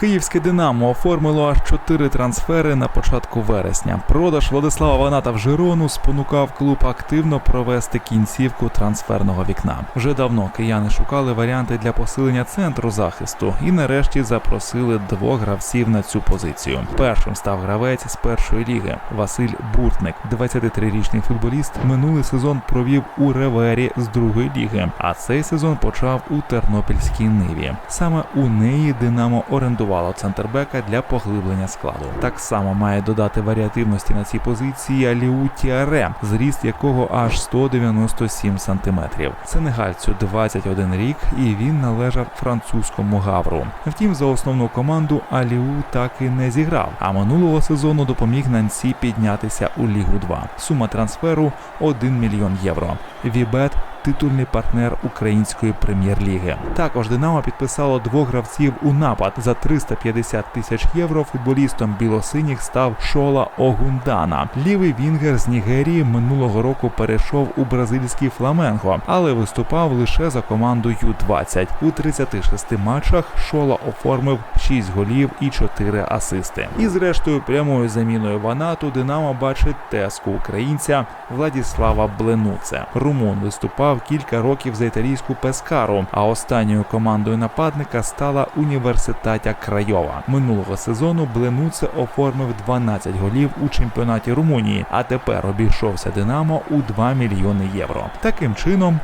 Київське Динамо оформило аж чотири трансфери на початку вересня. Продаж Владислава Ваната в Жирону спонукав клуб активно провести кінцівку трансферного вікна. Вже давно кияни шукали варіанти для посилення центру захисту і нарешті запросили двох гравців на цю позицію. Першим став гравець з першої ліги Василь Буртник. 23-річний футболіст минулий сезон провів у Ревері з другої ліги, а цей сезон почав у Тернопільській Ниві. Саме у неї Динамо орендувало центрбека для поглиблення складу. Так само має додати варіативності на цій позиції Аліу Тіаре, зріст якого аж 197 сантиметрів. Сенегальцю 21 рік, і він належав французькому гавру. Втім, за основну команду Аліу так і не зіграв. А минулого сезону допоміг Нансі піднятися у Лігу 2. Сума трансферу 1 мільйон євро. Вібет титульний партнер української прем'єр-ліги. Також Динамо підписало двох гравців у напад за 350 тисяч євро. Футболістом білосиніх став Шола Огундана. Лівий вінгер з Нігерії минулого року перейшов у бразильський Фламенго, але виступав лише за команду Ю-20. У 36 матчах Шола оформив 6 голів і 4 асисти. І зрештою прямою заміною Ванату Динамо бачить теску українця Владіслава Бленуце. Румун виступав кілька років за італійську Пескару, а останньою командою нападника стала університатя Крайова. Минулого сезону Бленуце оформив 12 голів у чемпіонаті Румунії, а тепер обійшовся Динамо у 2 мільйони євро. Таким чином